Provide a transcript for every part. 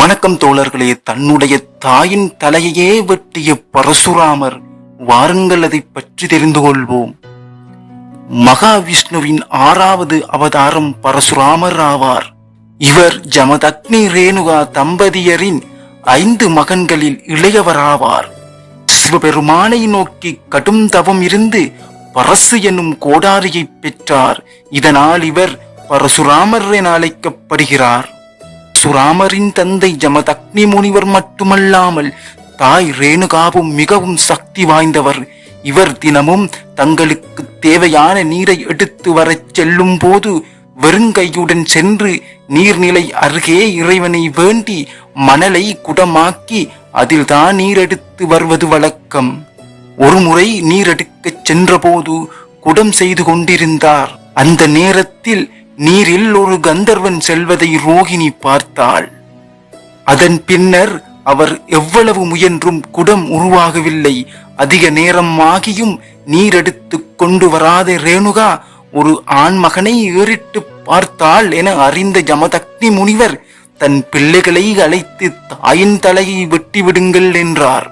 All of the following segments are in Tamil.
வணக்கம் தோழர்களே தன்னுடைய தாயின் தலையையே வெட்டிய பரசுராமர் வாருங்கள் அதை பற்றி தெரிந்து கொள்வோம். மகாவிஷ்ணுவின் ஆறாவது அவதாரம் பரசுராமர் ஆவார். இவர் ஜமதக்னி ரேணுகா தம்பதியரின் ஐந்து மகன்களில் இளையவராவார். சிவபெருமானை நோக்கி கடும் தவம் இருந்து பரசு என்னும் கோடாரியை பெற்றார். இதனால் இவர் பரசுராமர் என அழைக்கப்படுகிறார். சுராமரின் தந்தை ஜமதக்னி முனிவர் மட்டுமல்லாமல் தாய் ரேணுகாவும் மிகவும் சக்தி வாய்ந்தவர். இவர் தினமும் தங்களுக்கு தேவையான நீரை எடுத்து வரச் செல்லும் போது வெறுங்கையுடன் சென்று நீர்நிலை அருகே இறைவனை வேண்டி மணலை குடமாக்கி அதில்தான் நீர் எடுத்து வருவது வழக்கம். ஒருமுறை நீர் எடுக்கச் சென்றபோது குடம் செய்து கொண்டிருந்தார். அந்த நேரத்தில் நீரில் ஒரு கந்தர்வன் செல்வதை ரோகிணி பார்த்தாள். அதன் பின்னர் அவர் எவ்வளவு முயன்றும் குடம் உருவாகவில்லை. அதிக நேரம் ஆகியும் நீர் எடுத்து கொண்டு வராத ரேணுகா ஒரு ஆண்மகனை ஏறிட்டு பார்த்தாள் என அறிந்த ஜமதக்னி முனிவர் தன் பிள்ளைகளை அழைத்து தாயின் தலையை வெட்டிவிடுங்கள் என்றார்.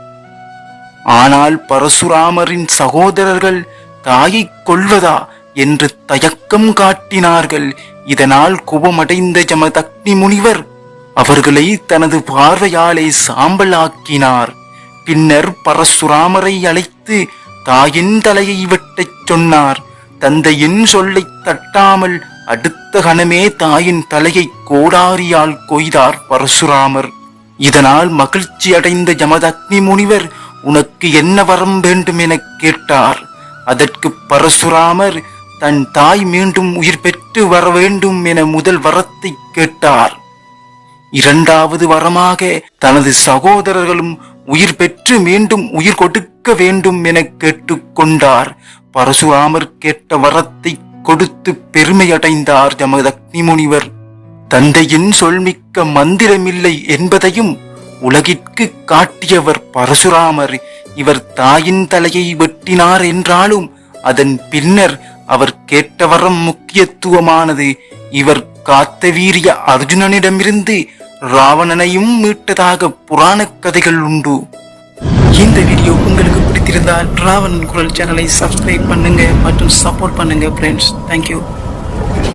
ஆனால் பரசுராமரின் சகோதரர்கள் தாயை கொள்வதா என்று தயக்கம் காட்டினார்கள். இதனால் குபமடைந்த ஜமதக்னி முனிவர் அவர்களை தனது பார்வையாலே சாம்பலாக்கினார். பின்னர் பரசுராமரை அழைத்து தாயின் தலையை வெட்டச் சொன்னார். தந்தையின் சொல்லைத் தட்டாமல் அடுத்த கணமே தாயின் தலையை கோடாரியால் கொய்தார் பரசுராமர். இதனால் மகிழ்ச்சி அடைந்த ஜமதக்னி முனிவர் உனக்கு என்ன வரம் வேண்டும் எனக் கேட்டார். அதற்கு பரசுராமர் தன் தாய் மீண்டும் உயிர் பெற்று வர வேண்டும் என முதல் வரத்தை கேட்டார். இரண்டாவது வரமாக தனது சகோதரர்களும் உயிர் பெற்று மீண்டும் உயிர் கொடுக்க வேண்டும் என கேட்டுக்கொண்டார் பரசுராமர் கேட்ட வரத்தை கொடுத்து பெருமையடைந்தார் ஜமதக்னி முனிவர். தந்தையின் சொல்மிக்க மந்திரமில்லை என்பதையும் உலகிற்கு காட்டியவர் பரசுராமர். இவர் தாயின் தலையை வெட்டினார் என்றாலும் அதன் பின்னர் அவர் கேட்ட வரம் முக்கியத்துவமானது. இவர் காத்த வீரிய அர்ஜுனனிடமிருந்து ராவணனையும் மீட்டதாக புராணக் கதைகள் உண்டு. இந்த வீடியோ உங்களுக்கு பிடித்திருந்தால் ராவணன் குரல் சேனலை சப்ஸ்கிரைப் பண்ணுங்க மற்றும் சப்போர்ட் பண்ணுங்க ஃப்ரெண்ட்ஸ் தேங்க்யூ